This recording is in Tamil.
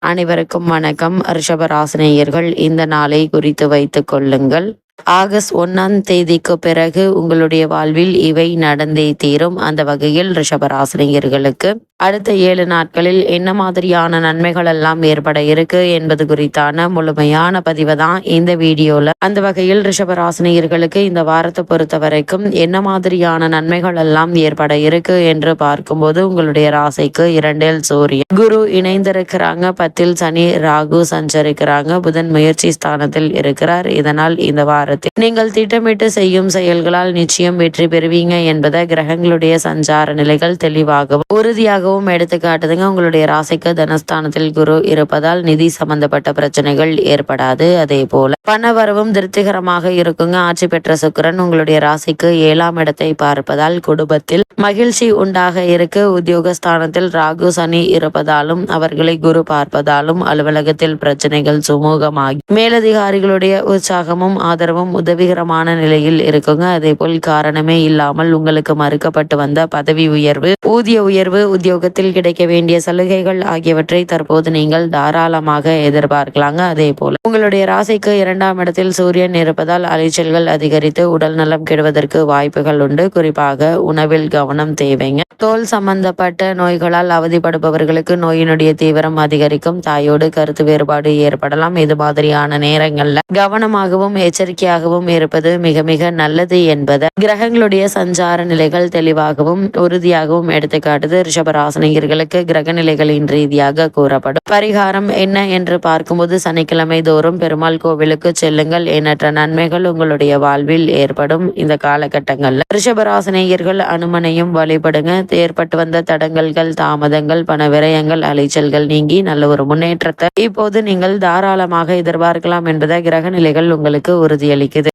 அனைவருக்கும் வணக்கம். ரிஷபராசினியர்கள் இந்த நாளை குறித்து வைத்துக் கொள்ளுங்கள். ஆகஸ்ட் ஒன்னாம் தேதிக்கு பிறகு உங்களுடைய வாழ்வில் இவை நடந்தே தீரும். அந்த வகையில் ரிஷபராசினியர்களுக்கு அடுத்த ஏழு நாட்களில் என்ன மாதிரியான நன்மைகள் எல்லாம் ஏற்பட இருக்கு என்பது குறித்தான முழுமையான பதிவை தான் இந்த வீடியோல. அந்த வகையில் ரிஷபராசினியர்களுக்கு இந்த வாரத்தை பொறுத்த வரைக்கும் என்ன மாதிரியான நன்மைகள் எல்லாம் ஏற்பட இருக்கு என்று பார்க்கும்போது உங்களுடைய ராசிக்கு இரண்டில் சூரியன் குரு இணைந்திருக்கிறாங்க. பத்தில் சனி ராகு சஞ்சரிக்கிறாங்க. புதன் முயற்சி ஸ்தானத்தில் இருக்கிறார். இதனால் இந்த வாரத்தில் நீங்கள் திட்டமிட்டு செய்யும் செயல்களால் நிச்சயம் வெற்றி பெறுவீங்க என்பதை கிரகங்களுடைய சஞ்சார நிலைகள் தெளிவாகவும் உறுதியாகவும் எடுத்து காட்டுதுங்க உங்களுடைய ராசிக்கு தனஸ்தானத்தில் குரு இருப்பதால் நிதி சம்பந்தப்பட்ட பிரச்சனைகள் ஏற்படாது. அதே போல பணவரவும் திருப்திகரமாக இருக்குங்க. ஆட்சி பெற்ற சுக்கரன் உங்களுடைய ராசிக்கு ஏழாம் இடத்தை பார்ப்பதால் குடும்பத்தில் மகிழ்ச்சி உண்டாக இருக்கு. உத்தியோகஸ்தானத்தில் ராகு சனி இருப்பதாலும் அவர்களை குரு பார்ப்பதாலும் அலுவலகத்தில் பிரச்சனைகள் சுமூகமாகி மேலதிகாரிகளுடைய உற்சாகமும் ஆதரவும் உதவிகரமான நிலையில் இருக்குங்க. அதே போல் காரணமே இல்லாமல் உங்களுக்கு மறுக்கப்பட்டு வந்த பதவி உயர்வு ஊதிய உயர்வு உத்தியோக உத்தியோகத்தில் கிடைக்க வேண்டிய சலுகைகள் ஆகியவற்றை தற்போது நீங்கள் தாராளமாக எதிர்பார்க்கலாங்க. அதே போல உங்களுடைய ராசிக்கு இரண்டாம் இடத்தில் சூரியன் இருப்பதால் அலைச்சல்கள் அதிகரித்து உடல் நலம் கெடுவதற்கு வாய்ப்புகள் உண்டு. குறிப்பாக உணவில் கவனம் தேவைங்க. தோல் சம்பந்தப்பட்ட நோய்களால் அவதிப்படுபவர்களுக்கு நோயினுடைய தீவிரம் அதிகரிக்கும். தாயோடு கருத்து வேறுபாடு ஏற்படலாம். இது மாதிரியான நேரங்கள்ல கவனமாகவும் எச்சரிக்கையாகவும் இருப்பது மிக மிக நல்லது என்பதை கிரகங்களுடைய சஞ்சார நிலைகள் தெளிவாகவும் உறுதியாகவும் எடுத்துக்காட்டுது. ரிஷபராசனிகர்களுக்கு கிரக நிலைகளின் ரீதியாக கூறப்படும். பரிகாரம் என்ன என்று பார்க்கும்போது சனிக்கிழமை தோறும் பெருமாள் கோவிலுக்கு செல்லுங்கள். எண்ணற்ற நன்மைகள் உங்களுடைய வாழ்வில் ஏற்படும் இந்த காலகட்டங்கள்ல. ரிஷபராசனியர்கள் அனுமனையும் வழிபடுங்க. ஏற்பட்டு வந்த தடங்கல்கள் தாமதங்கள் பண விரயங்கள் அலைச்சல்கள் நீங்கி நல்ல ஒரு முன்னேற்றத்தை இப்போது நீங்கள் தாராளமாக எதிர்பார்க்கலாம் என்பதை கிரக நிலைகள் உங்களுக்கு உறுதியளிக்குது.